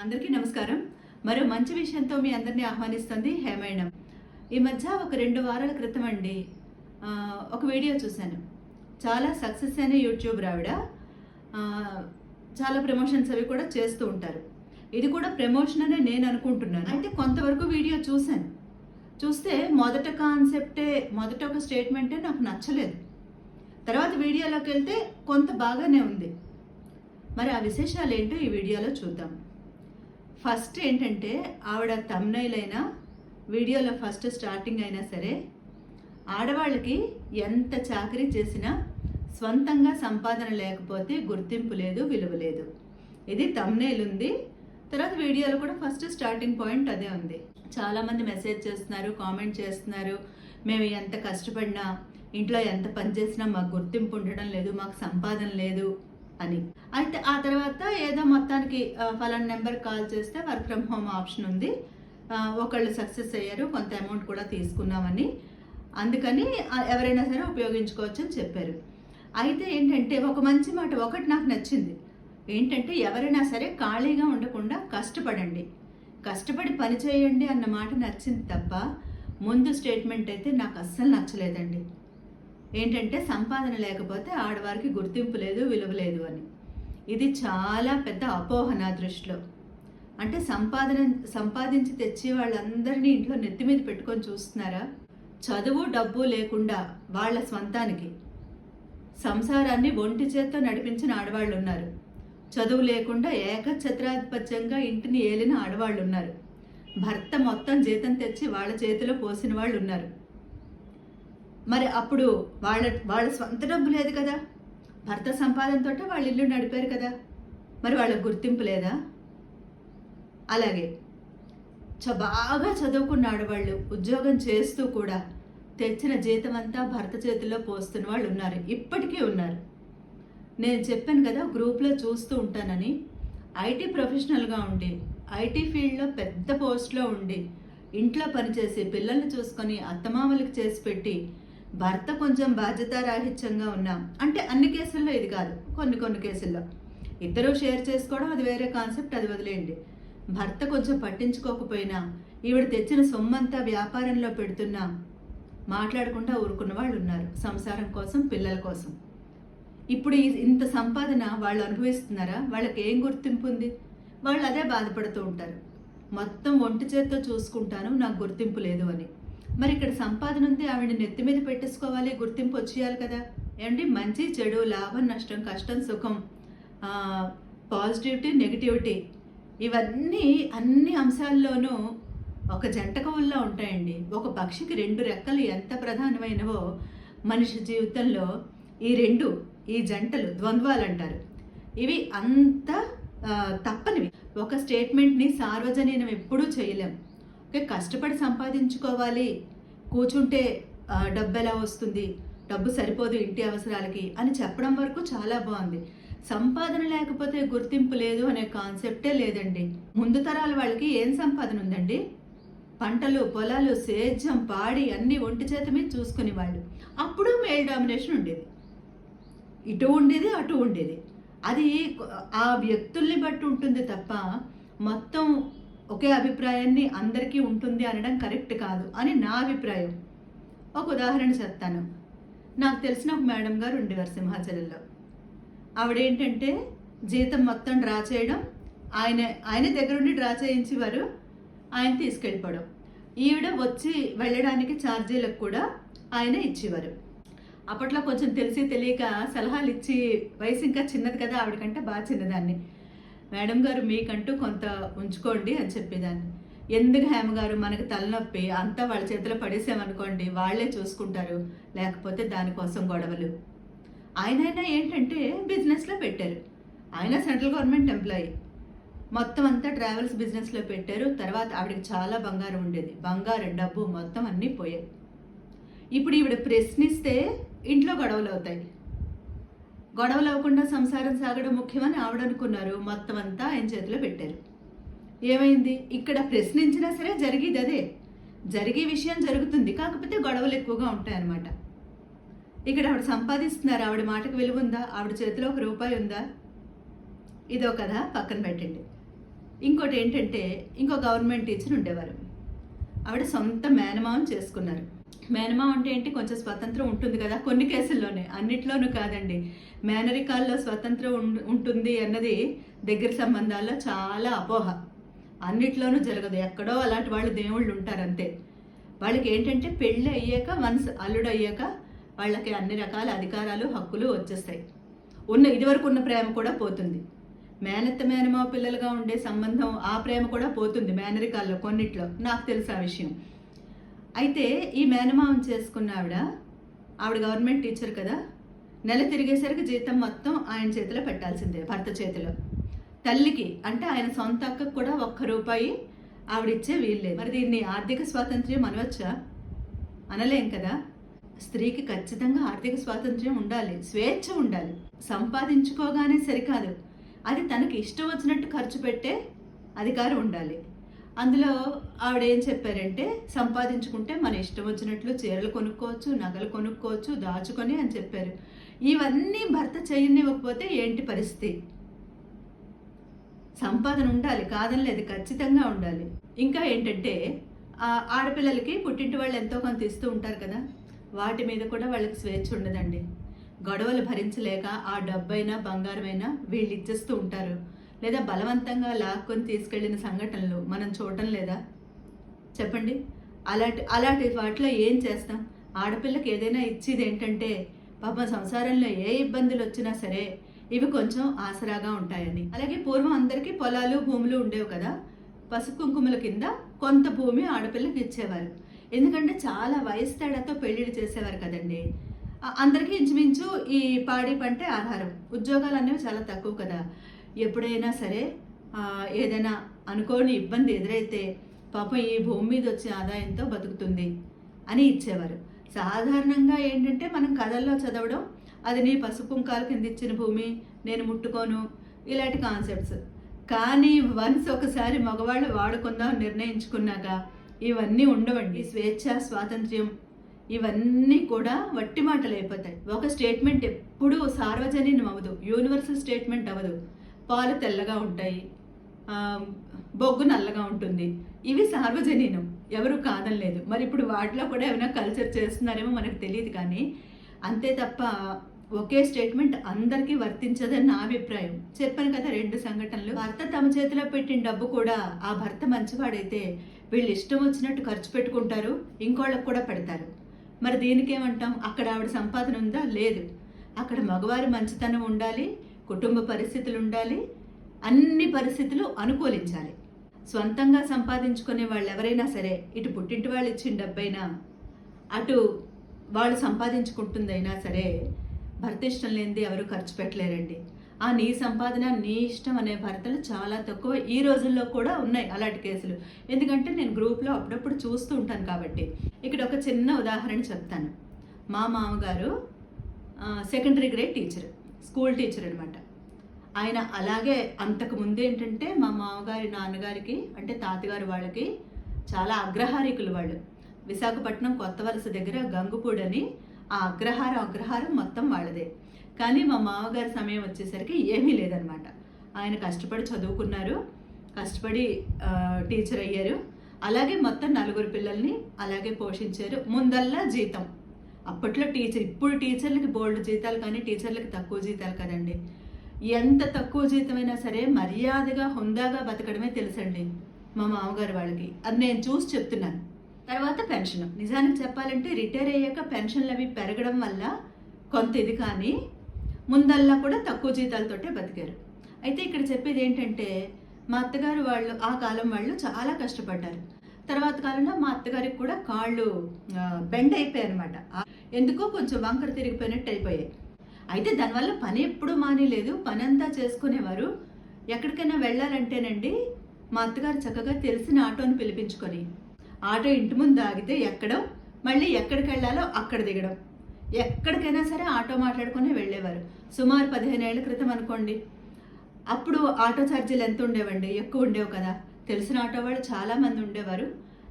అందరికీ నమస్కారం. మరో మంచి విషయంతో మీ అందరినీ ఆహ్వానిస్తుంది హేమైనం ఈ మధ్య ఒక రెండు వారాల క్రితం అండి ఒక వీడియో చూశాను. చాలా సక్సెస్ అయిన యూట్యూబ్ ఆవిడ చాలా ప్రమోషన్స్ అవి కూడా చేస్తూ ఉంటారు. ఇది కూడా ప్రమోషన్ అనే నేను అనుకుంటున్నాను. అయితే కొంతవరకు వీడియో చూశాను. చూస్తే మొదట కాన్సెప్టే మొదట ఒక స్టేట్మెంటే నాకు నచ్చలేదు. తర్వాత వీడియోలోకి వెళ్తే కొంత బాగానే ఉంది. మరి ఆ విశేషాలు ఏంటో ఈ వీడియోలో చూద్దాం. ఫస్ట్ ఏంటంటే ఆవిడ తమ్నైల్ అయినా వీడియోలో ఫస్ట్ స్టార్టింగ్ అయినా సరే ఆడవాళ్ళకి ఎంత చాకరీ చేసినా స్వంతంగా సంపాదన లేకపోతే గుర్తింపు లేదు విలువ లేదు. ఇది తమ్నైల్ ఉంది. తర్వాత వీడియోలో కూడా ఫస్ట్ స్టార్టింగ్ పాయింట్ అదే ఉంది. చాలామంది మెసేజ్ చేస్తున్నారు కామెంట్ చేస్తున్నారు. మేము ఎంత కష్టపడినా ఇంట్లో ఎంత పని చేసినా మాకు గుర్తింపు ఉండడం లేదు మాకు సంపాదన లేదు అని. అయితే ఆ తర్వాత ఏదో మొత్తానికి ఫలానా నెంబర్ కాల్ చేస్తే వర్క్ ఫ్రమ్ హోమ్ ఆప్షన్ ఉంది. ఒకళ్ళు సక్సెస్ అయ్యారు కొంత అమౌంట్ కూడా తీసుకున్నామని. అందుకని ఎవరైనా సరే ఉపయోగించుకోవచ్చు అని చెప్పారు. అయితే ఏంటంటే ఒక మంచి మాట ఒకటి నాకు నచ్చింది. ఏంటంటే ఎవరైనా సరే ఖాళీగా ఉండకుండా కష్టపడండి. కష్టపడి పని చేయండి అన్న మాట నచ్చింది తప్ప ముందు స్టేట్మెంట్ అయితే నాకు అస్సలు నచ్చలేదండి. ఏంటంటే సంపాదన లేకపోతే ఆడవారికి గుర్తింపు లేదు విలువ లేదు అని. ఇది చాలా పెద్ద అపోహ నా దృష్టిలో. అంటే సంపాదన సంపాదించి తెచ్చి వాళ్ళందరినీ ఇంట్లో నెత్తి మీద పెట్టుకొని చూస్తున్నారా? చదువు డబ్బు లేకుండా వాళ్ళ స్వంతానికి. సంసారాన్ని ఒంటి చేత్తో నడిపించిన ఆడవాళ్ళు ఉన్నారు చదువు లేకుండా ఏకఛత్రాధిపత్యంగా ఇంటిని ఏలిన ఆడవాళ్ళు ఉన్నారు భర్త మొత్తం జీతం తెచ్చి వాళ్ళ చేతిలో పోసిన వాళ్ళు ఉన్నారు మరి అప్పుడు వాళ్ళ వాళ్ళ స్వంత డబ్బు లేదు కదా. భర్త సంపాదనతో వాళ్ళ ఇల్లు నడిపారు కదా. మరి వాళ్ళకి గుర్తింపు లేదా? అలాగే చ బాగా చదువుకున్న ఆడవాళ్ళు ఉద్యోగం చేస్తూ కూడా తెచ్చిన జీతం అంతా భర్త చేతిలో పోస్తున్న వాళ్ళు ఉన్నారు. ఇప్పటికీ ఉన్నారు. నేను చెప్పాను కదా గ్రూప్లో చూస్తూ ఉంటానని. ఐటీ ప్రొఫెషనల్గా ఉండి ఐటీ ఫీల్డ్లో పెద్ద పోస్ట్లో ఉండి ఇంట్లో పనిచేసి పిల్లల్ని చూసుకొని అత్తమామలకు చేసి పెట్టి భర్త కొంచెం బాధ్యతారాహిత్యంగా ఉన్నా అంటే అన్ని కేసుల్లో ఇది కాదు కొన్ని కొన్ని కేసుల్లో. ఇద్దరూ షేర్ చేసుకోవడం అది వేరే కాన్సెప్ట్ అది వదిలేయండి. భర్త కొంచెం పట్టించుకోకపోయినా ఈవిడ తెచ్చిన సొమ్మంతా వ్యాపారంలో పెడుతున్నా మాట్లాడకుండా ఊరుకున్న వాళ్ళు ఉన్నారు సంసారం కోసం పిల్లల కోసం. ఇప్పుడు ఈ- ఇంత సంపాదన వాళ్ళు అనుభవిస్తున్నారా? వాళ్ళకి ఏం గుర్తింపు ఉంది? వాళ్ళు అదే బాధపడుతూ ఉంటారు. మొత్తం ఒంటి చేత్తో చూసుకుంటాను నాకు గుర్తింపు లేదు అని. మరి ఇక్కడ సంపాదన ఉంది ఆవిడ నెత్తి మీద పెట్టేసుకోవాలి గుర్తింపు వచ్చేయాలి కదా. ఏమండి? మంచి చెడు లాభం నష్టం కష్టం సుఖం. Positivity negativity. ఇవన్నీ అన్ని అంశాల్లోనూ ఒక జంటకవుల్లో ఉంటాయండి. ఒక పక్షికి రెండు రెక్కలు ఎంత ప్రధానమైనవో మనిషి జీవితంలో ఈ రెండు ఈ జంటలు ద్వంద్వాలు అంటారు ఇవి అంత తప్పనివి. ఒక స్టేట్మెంట్ని సార్వజనీనం ఎప్పుడూ చేయలేం. కష్టపడి సంపాదించుకోవాలి. కూర్చుంటే డబ్బు ఎలా వస్తుంది? డబ్బు సరిపోదు ఇంటి అవసరాలకి అని చెప్పడం వరకు చాలా బాగుంది. సంపాదన లేకపోతే గుర్తింపు లేదు అనే కాన్సెప్టే లేదండి. ముందు తరాల వాళ్ళకి ఏం సంపాదన ఉందండి? పంటలు పొలాలు సేద్యం పాడి అన్ని ఒంటి చేత మీద చూసుకునేవాళ్ళు. అప్పుడు మేల్ డామినేషన్ ఉండేది. ఇటు ఉండేది అటు ఉండేది. అది ఆ వ్యక్తుల్ని బట్టి ఉంటుంది తప్ప మొత్తం ఒకే అభిప్రాయాన్ని అందరికీ ఉంటుంది అనడం కరెక్ట్ కాదు అని నా అభిప్రాయం. ఒక ఉదాహరణ చెప్తాను. నాకు తెలిసిన ఒక మేడం గారు ఉండేవారు సింహాచలంలో. ఆవిడేంటంటే జీతం మొత్తం డ్రా చేయడం ఆయన ఆయన దగ్గరుండి డ్రా చేయించేవారు ఆయన తీసుకెళ్ళిపోవడం. ఈవిడ వచ్చి వెళ్ళడానికి ఛార్జీలకు కూడా ఆయన ఇచ్చేవారు. అప్పట్లో కొంచెం తెలిసి తెలియక సలహాలు ఇచ్చి వయసు ఇంకా చిన్నది కదా ఆవిడకంటే బాగా చిన్నదాన్ని. మేడం గారు మీకంటూ కొంత ఉంచుకోండి అని చెప్పేదాన్ని. ఎందుకు హేమ గారు మనకు తలనొప్పి అంతా వాళ్ళ చేతిలో పడేసామనుకోండి వాళ్ళే చూసుకుంటారు. లేకపోతే దానికోసం గొడవలు. ఆయనైనా ఏంటంటే బిజినెస్లో పెట్టారు. ఆయన సెంట్రల్ గవర్నమెంట్ ఎంప్లాయీ. మొత్తం అంతా ట్రావెల్స్ బిజినెస్లో పెట్టారు. తర్వాత ఆవిడకి చాలా బంగారం ఉండేది. బంగారం డబ్బు మొత్తం అన్నీ పోయాయి. ఇప్పుడు ఈవిడ ప్రశ్నిస్తే ఇంట్లో గొడవలు అవుతాయి. గొడవలు అవ్వకుండా సంసారం సాగడం ముఖ్యమని ఆవిడ అనుకున్నారు మొత్తం అంతా ఆయన చేతిలో పెట్టారు. ఏమైంది? ఇక్కడ ప్రశ్నించినా సరే జరిగేది అదే. జరిగే విషయం జరుగుతుంది. కాకపోతే గొడవలు ఎక్కువగా ఉంటాయన్నమాట. ఇక్కడ ఆవిడ సంపాదిస్తున్నారు. ఆవిడ మాటకు విలువ ఉందా? ఆవిడ చేతిలో ఒక రూపాయి ఉందా? ఇదో కథ పక్కన పెట్టండి. ఇంకోటి ఏంటంటే ఇంకో గవర్నమెంట్ టీచర్ ఉండేవారు. ఆవిడ సొంత మేనమావం చేసుకున్నారు. మేనమా అంటే ఏంటి? కొంచెం స్వతంత్రం ఉంటుంది కదా కొన్ని కేసుల్లోనే. అన్నిట్లోనూ కాదండి. మేనరికాల్లో స్వతంత్రం ఉం- ఉంటుంది అన్నది దగ్గర సంబంధాల్లో చాలా అపోహ. అన్నిట్లోనూ జరగదు. ఎక్కడో అలాంటి వాళ్ళు దేవుళ్ళు ఉంటారు అంతే వాళ్ళకి ఏంటంటే పెళ్ళి అయ్యాక వన్స్ అల్లుడు అయ్యాక వాళ్ళకి అన్ని రకాల అధికారాలు హక్కులు వచ్చేస్తాయి. ఉన్న ఇదివరకు ఉన్న ప్రేమ కూడా పోతుంది. మేనత్త మేనమావ పిల్లలుగా ఉండే సంబంధం ఆ ప్రేమ కూడా పోతుంది మేనరికాల్లో కొన్నిట్లో. నాకు తెలుసు ఆ విషయం. అయితే ఈ మేనమావం చేసుకున్న ఆవిడ ఆవిడ గవర్నమెంట్ టీచర్ కదా నెల తిరిగేసరికి జీతం మొత్తం ఆయన చేతిలో పెట్టాల్సిందే భర్త చేతిలో. తల్లికి అంటే ఆయన సొంత అక్కకు కూడా ఒక్క రూపాయి ఆవిడిచ్చే వీల్లేదు. మరి దీన్ని ఆర్థిక స్వాతంత్ర్యం అనవచ్చా? అనలేం కదా? స్త్రీకి ఖచ్చితంగా ఆర్థిక స్వాతంత్ర్యం ఉండాలి స్వేచ్ఛ ఉండాలి. సంపాదించుకోగానే సరికాదు. అది తనకి ఇష్టం వచ్చినట్టు ఖర్చు పెట్టే అధికారం ఉండాలి. అందులో ఆవిడ ఏం చెప్పారంటే సంపాదించుకుంటే మన ఇష్టం వచ్చినట్లు చీరలు కొనుక్కోవచ్చు నగలు కొనుక్కోవచ్చు దాచుకొని అని చెప్పారు. ఇవన్నీ భర్త చేయనివ్వకపోతే ఏంటి పరిస్థితి? సంపాదన ఉండాలి కాదనలేదు ఖచ్చితంగా ఉండాలి. ఇంకా ఏంటంటే ఆడపిల్లలకి పుట్టింటి వాళ్ళు ఎంతో కొంత ఇస్తూ ఉంటారు కదా వాటి మీద కూడా వాళ్ళకి స్వేచ్ఛ ఉండదండి. గొడవలు భరించలేక ఆ డబ్బైనా బంగారమైనా వీళ్ళు ఇచ్చేస్తూ ఉంటారు. లేదా బలవంతంగా లాక్కొని తీసుకెళ్ళిన సంఘటనలు మనం చూడటం లేదా? చెప్పండి. అలాంటి అలాంటి వాటిలో ఏం చేస్తాం? ఆడపిల్లకి ఏదైనా ఇచ్చేది ఏంటంటే పాప సంసారంలో ఏ ఇబ్బందులు వచ్చినా సరే ఇవి కొంచెం ఆసరాగా ఉంటాయని. అలాగే పూర్వం అందరికీ పొలాలు భూములు ఉండేవి కదా. పసుపు కుంకుమల కింద కొంత భూమి ఆడపిల్లకి ఇచ్చేవారు. ఎందుకంటే చాలా వయసు తేడాతో పెళ్ళిళ్ళు చేసేవారు కదండి. అందరికీ ఇంచుమించు ఈ పాడి పంటే ఆహారం. ఉద్యోగాలు అనేవి చాలా తక్కువ కదా. ఎప్పుడైనా సరే ఏదైనా అనుకోని ఇబ్బంది ఎదురైతే పాపం ఈ భూమి మీద వచ్చే ఆదాయంతో బతుకుతుంది అని ఇచ్చేవారు. సాధారణంగా ఏంటంటే మనం కథల్లో చదవడం అది నీ పసుపు కాలు కింద ఇచ్చిన భూమి నేను ముట్టుకోను ఇలాంటి కాన్సెప్ట్స్. కానీ వన్స్ ఒకసారి మగవాళ్ళు వాడుకుందాం నిర్ణయించుకున్నాక ఇవన్నీ ఉండవండి. స్వేచ్ఛ స్వాతంత్ర్యం ఇవన్నీ కూడా వట్టి మాటలు అయిపోతాయి. ఒక స్టేట్మెంట్ ఎప్పుడూ సార్వజనీనం అవ్వదు యూనివర్సల్ స్టేట్మెంట్ అవ్వదు. పాలు తెల్లగా ఉంటాయి. బొగ్గు నల్లగా ఉంటుంది. ఇవి సార్వజనీనం. ఎవరు కాదనలేదు. మరి ఇప్పుడు వాటిలో కూడా ఏమైనా కల్చర్ చేస్తున్నారేమో మనకు తెలియదు కానీ అంతే తప్ప ఒకే స్టేట్మెంట్ అందరికీ వర్తించదని నా అభిప్రాయం. చెప్పాను కదా రెండు సంఘటనలు. భర్త తమ చేతిలో పెట్టిన డబ్బు కూడా ఆ భర్త మంచివాడైతే వీళ్ళు ఇష్టం వచ్చినట్టు ఖర్చు పెట్టుకుంటారు ఇంకోళ్ళకు కూడా పెడతారు. మరి దీనికేమంటాం? అక్కడ ఆవిడ సంపాదన ఉందా? లేదు. అక్కడ మగవారి మంచితనం ఉండాలి కుటుంబ పరిస్థితులు ఉండాలి అన్ని పరిస్థితులు అనుకూలించాలి. స్వంతంగా సంపాదించుకునే వాళ్ళు ఎవరైనా సరే ఇటు పుట్టింటి వాళ్ళు ఇచ్చిన డబ్బైనా అటు వాళ్ళు సంపాదించుకుంటుందైనా సరే భర్త ఇష్టం లేనిది ఎవరు ఖర్చు పెట్టలేరండి. ఆ నీ సంపాదన నీ ఇష్టం అనే భర్తలు చాలా తక్కువ ఈ రోజుల్లో కూడా ఉన్నాయి అలాంటి కేసులు. ఎందుకంటే నేను గ్రూప్లో అప్పుడప్పుడు చూస్తూ ఉంటాను కాబట్టి. ఇక్కడ ఒక చిన్న ఉదాహరణ చెప్తాను. మా మామగారు secondary grade teacher. School teacher అనమాట ఆయన అలాగే అంతకు ముందు ఏంటంటే మా మామగారి నాన్నగారికి అంటే తాతగారు వాళ్ళకి చాలా అగ్రహారికులు వాళ్ళు. విశాఖపట్నం కొత్త వలస దగ్గర గంగుపూడని ఆ అగ్రహారం అగ్రహారం మొత్తం వాళ్ళదే. కానీ మా మామగారి సమయం వచ్చేసరికి ఏమీ లేదనమాట ఆయన కష్టపడి చదువుకున్నారు కష్టపడి టీచర్ అయ్యారు. అలాగే మొత్తం నలుగురు పిల్లల్ని అలాగే పోషించారు. ముందల్లా జీతం. అప్పట్లో టీచర్ ఇప్పుడు టీచర్లకి బోల్డ్ జీతాలు కానీ టీచర్లకి తక్కువ జీతాలు కదండి. ఎంత తక్కువ జీతమైనా సరే మర్యాదగా హుందాగా బతకడమే తెలుసండి మా మామగారు వాళ్ళకి. అది నేను చూసి చెప్తున్నాను. తర్వాత పెన్షన్. నిజానికి చెప్పాలంటే రిటైర్ అయ్యాక పెన్షన్లు అవి పెరగడం వల్ల కొంత ఇది కానీ ముందల్లా కూడా తక్కువ జీతాలతోటే బతికారు. అయితే ఇక్కడ చెప్పేది ఏంటంటే మా అత్తగారు వాళ్ళు ఆ కాలం వాళ్ళు చాలా కష్టపడ్డారు. తర్వాత కాలంలో మా అత్తగారికి కూడా కాళ్ళు బెండ్ అయిపోయాయి అనమాట ఎందుకో కొంచెం వంకర తిరిగిపోయినట్టు అయిపోయాయి. అయితే దానివల్ల పని ఎప్పుడూ మానేలేదు. పని అంతా చేసుకునేవారు. ఎక్కడికైనా వెళ్ళాలంటేనండి మా అత్తగారు చక్కగా తెలిసిన ఆటోని పిలిపించుకొని ఆటో ఇంటి ముందు ఆగితే ఎక్కడం మళ్ళీ ఎక్కడికి వెళ్ళాలో అక్కడ దిగడం. ఎక్కడికైనా సరే ఆటో మాట్లాడుకుని వెళ్ళేవారు. సుమారు పదిహేను ఏళ్ళ క్రితం అనుకోండి. అప్పుడు ఆటో ఛార్జీలు ఎంత ఉండేవండి? ఎక్కువ ఉండేవి కదా. తెలిసిన ఆటో వాళ్ళు చాలామంది ఉండేవారు.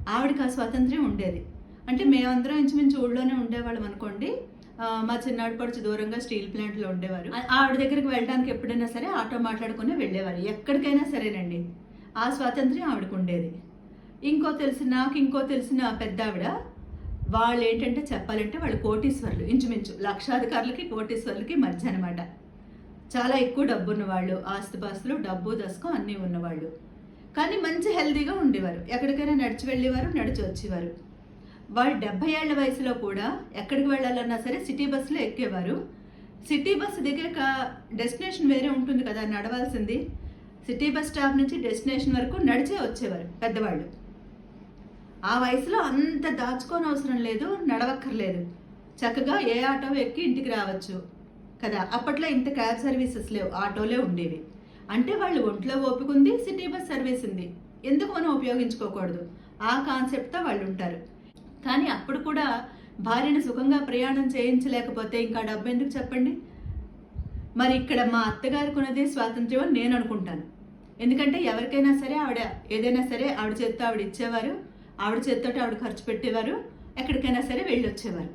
ఆవిడకి ఆ స్వాతంత్ర్యం ఉండేది. అంటే మేమందరం ఇంచుమించు ఊళ్ళోనే ఉండేవాళ్ళం అనుకోండి. మా చిన్నాడు పడుచు దూరంగా స్టీల్ ప్లాంట్లో ఉండేవారు. ఆవిడ దగ్గరికి వెళ్ళడానికి ఎప్పుడైనా సరే ఆటో మాట్లాడుకుని వెళ్ళేవారు. ఎక్కడికైనా సరేనండి. ఆ స్వాతంత్ర్యం ఆవిడకు ఉండేది. ఇంకో తెలిసిన నాకు ఇంకో తెలిసిన పెద్ద ఆవిడ వాళ్ళు ఏంటంటే చెప్పాలంటే వాళ్ళు కోటీశ్వర్లు. ఇంచుమించు లక్షాధికారులకి కోటీశ్వర్లకి మధ్య అనమాట చాలా ఎక్కువ డబ్బు ఉన్నవాళ్ళు ఆస్తిపాస్తులు డబ్బు దశకం అన్నీ ఉన్నవాళ్ళు. కానీ మంచి హెల్దీగా ఉండేవారు. ఎక్కడికైనా నడిచి వెళ్ళేవారు నడిచి వచ్చేవారు. వాళ్ళు డెబ్బై ఏళ్ళ వయసులో కూడా ఎక్కడికి వెళ్ళాలన్నా సరే సిటీ బస్సులో ఎక్కేవారు. సిటీ బస్సు దిగాక డెస్టినేషన్ వేరే ఉంటుంది కదా నడవాల్సింది. సిటీ బస్ స్టాప్ నుంచి డెస్టినేషన్ వరకు నడిచే వచ్చేవారు పెద్దవాళ్ళు. ఆ వయసులో అంత దాచుకోని అవసరం లేదు నడవక్కర్లేదు. చక్కగా ఏ ఆటో ఎక్కి ఇంటికి రావచ్చు కదా. అప్పట్లో ఇంత క్యాబ్ సర్వీసెస్ లేవు ఆటోలే ఉండేవి. అంటే వాళ్ళు ఒంట్లో ఒప్పుకుంది సిటీ బస్ సర్వీస్ ఉంది. ఎందుకు మనం ఉపయోగించుకోకూడదు? ఆ కాన్సెప్ట్తో వాళ్ళు ఉంటారు కానీ అప్పుడు కూడా భార్యను సుఖంగా ప్రయాణం చేయించలేకపోతే ఇంకా డబ్బు ఎందుకు చెప్పండి? మరి ఇక్కడ మా అత్తగారికి ఉన్నది స్వాతంత్ర్యం అని నేను అనుకుంటాను. ఎందుకంటే ఎవరికైనా సరే ఆవిడ ఏదైనా సరే ఆవిడ చేత్తో ఆవిడ ఇచ్చేవారు ఆవిడ చేత్తో ఆవిడ ఖర్చు పెట్టేవారు ఎక్కడికైనా సరే వెళ్ళి వచ్చేవారు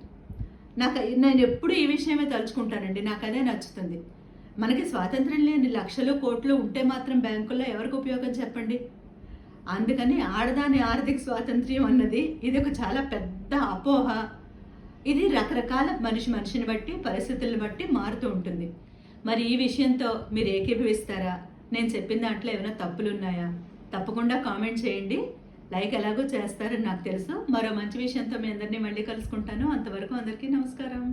నాకు నేను ఎప్పుడు ఈ విషయమే తలుచుకుంటానండి. నాకు అదే నచ్చుతుంది. మనకి స్వాతంత్రం లేని లక్షలు కోట్లు ఉంటే మాత్రం బ్యాంకుల్లో ఎవరికి ఉపయోగం చెప్పండి? అందుకని ఆడదాని ఆర్థిక స్వాతంత్ర్యం అన్నది ఇది ఒక చాలా పెద్ద అపోహ. ఇది రకరకాల మనిషి మనిషిని బట్టి పరిస్థితులను బట్టి మారుతూ ఉంటుంది. మరి ఈ విషయంతో మీరు ఏకీభవిస్తారా? నేను చెప్పిన దాంట్లో ఏమైనా తప్పులు ఉన్నాయా తప్పకుండా కామెంట్ చేయండి. లైక్ ఎలాగో చేస్తారని నాకు తెలుసు. మరో మంచి విషయంతో మీ అందరినీ మళ్ళీ కలుసుకుంటాను. అంతవరకు అందరికీ నమస్కారం.